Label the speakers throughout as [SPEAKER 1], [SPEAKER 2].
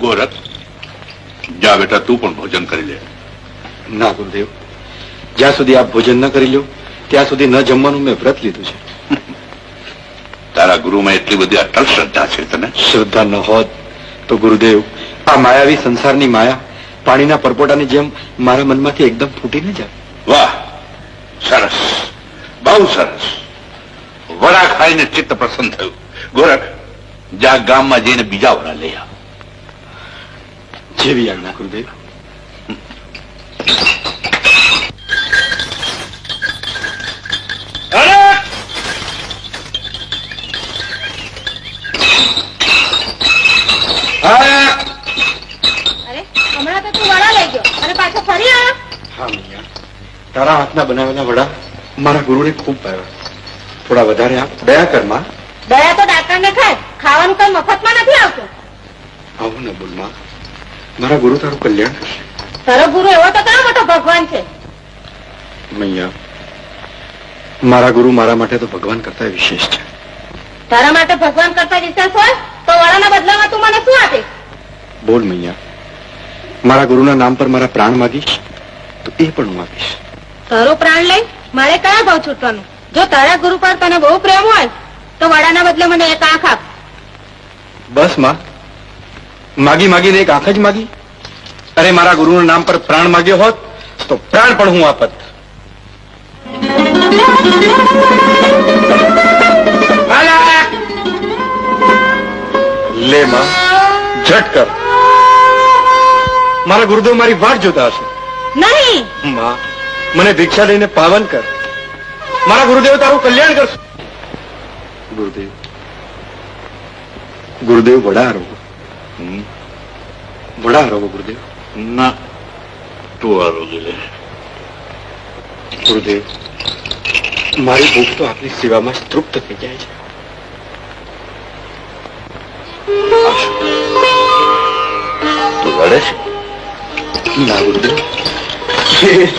[SPEAKER 1] ગોરખ જા બેટા તું પણ ભોજન કરી લે.
[SPEAKER 2] ના ગુરુદેવ. જ્યાં સુધી આપ ભોજન ન કરી લો ત્યાં સુધી ન જમવાનું મેં વ્રત લીધું છે.
[SPEAKER 1] તારા ગુરુમાં એટલી બધી અટલ શ્રદ્ધા છે તને?
[SPEAKER 2] શ્રદ્ધા ન હોત તો ગુરુદેવ આ માયાવી સંસારની માયા પાણીના પરપોટાની જેમ મારા મનમાંથી એકદમ ફૂટી ન જાય.
[SPEAKER 1] વાહ સરસ બહુ સરસ. વડા ખાઈને ચિત્ત પ્રસન્ન થયું. ગોરખ જા ગામમાં જઈને બીજા વડા લઈ આવ
[SPEAKER 2] જેવી આજ્ઞા ગુરુદેવ
[SPEAKER 3] અરે હમણાં તો તું વડા લઈ ગયો અને પાછો ફરી આવ્યો?
[SPEAKER 2] હા મૈયા. તારા હાથના બનાવેલા વડા મારા ગુરુને ખૂબ ભાવ્યા. થોડા વધારે આપ દયા કરમાં
[SPEAKER 3] દયા તો ડાક્ટર ને ખાય ખાવાનું કઈ મફતમાં નથી આવતું.
[SPEAKER 2] આવું ન બોલમાં મારા ગુરુ તારું કલ્યાણ કરશે
[SPEAKER 3] તારો ગુરુ એવો તો કયો મોટો ભગવાન છે?
[SPEAKER 2] મૈયા મારા ગુરુ મારા માટે તો ભગવાન કરતા વિશેષ છે.
[SPEAKER 3] તારા માટે ભગવાન કરતા વિશેષ હોય તો વડાના બદલામાં તું મને શું આપે?
[SPEAKER 2] બોલ મૈયા મારા ગુરુના નામ પર મારા પ્રાણ માગીશ તો એ પણ હું આપીશ.
[SPEAKER 3] તારો પ્રાણ લઈ મારે કયા ભાવ છૂટવાનું? જો તારા ગુરુ પર તને બહુ પ્રેમ હોય તો વડાના બદલે મને એક આંખ આપ.
[SPEAKER 2] બસમાં માગી માગીને એક આંખ જ માગી. અરે મારા ગુરુના નામ પર પ્રાણ માગ્યો હોત તો પ્રાણ પણ હું આપત. લે માં ઝટ કર. મારા ગુરુદેવ મારી વાટ જોતા હશે.
[SPEAKER 3] નહીં!
[SPEAKER 2] માં મને ભિક્ષા લઈને પાવન કર. મારા ગુરુદેવ તારું કલ્યાણ કરશે. ગુરુદેવ. ગુરુદેવ વડા વડા આરોગો ગુરુદેવ.
[SPEAKER 1] ના, તું આરોગ્ય
[SPEAKER 2] ગુરુદેવ, મારી ભૂખ તો આપની સેવામાં તૃપ્ત થઈ જાય છે.
[SPEAKER 1] તું લડે છે?
[SPEAKER 2] ના, ગુરુદેવ.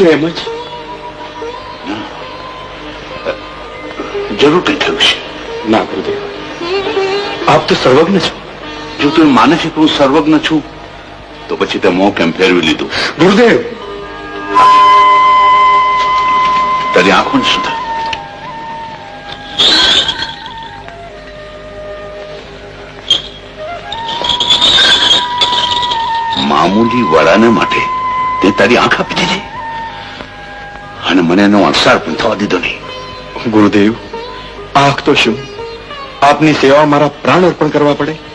[SPEAKER 2] એમ જ.
[SPEAKER 1] જરૂર કઈ થયું છે?
[SPEAKER 2] ના, ગુરુદેવ. આપ તો સર્વજ્ઞ છો.
[SPEAKER 1] જો તું માને છે કે હું સર્વજ્ઞ છું, તો પછી તે મોં કેમ ફેરવી લીધું?
[SPEAKER 2] ગુરુદેવ!
[SPEAKER 1] તારી આંખો શું થાય મામૂલી વડાને માટે તે તારી આંખ આપી દીધી. અને મને એનો અણસાર પણ થવા દીધો નહીં.
[SPEAKER 2] ગુરુદેવ, આંખ તો શું? આપની સેવા મારા પ્રાણ અર્પણ કરવા પડે?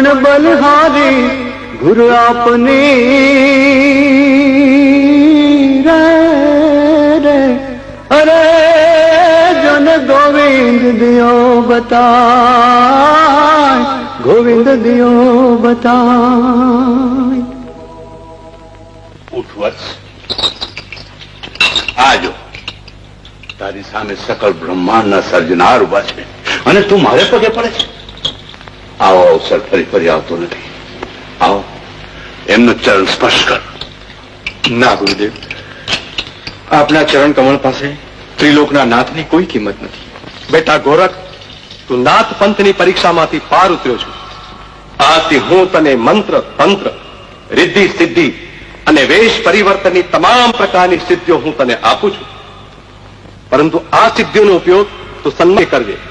[SPEAKER 4] પણ બલહારી ગુરુ આપને અરે જન ગોવિંદ દિયો બતા ગોવિંદ
[SPEAKER 1] દિયો બતા આજો. તારી સામે સકલ બ્રહ્માંડના સર્જનાર ઊભા છે. અને તું મારે પગે પડે છે? આવો અવસર ફરી ફરી આવતો નથી. આવો. એમનો ચરણ સ્પર્શ કર.
[SPEAKER 2] ના, ગુરુદેવ. આપના ચરણ કમળ પાસે ત્રિલોકના નાથની કોઈ કિંમત નથી.
[SPEAKER 5] બેટા ગોરખ, તું નાથ પંથની પરીક્ષામાંથી પાર ઉતર્યો છું. આથી હું તને મંત્ર, તંત્ર, રિદ્ધિ, સિદ્ધિ અને વેશ પરિવર્તનની તમામ પ્રકારની સિદ્ધિઓ હું તને આપું છું. પરંતુ આ સિદ્ધિઓનો ઉપયોગ તું સન્મય કરજે.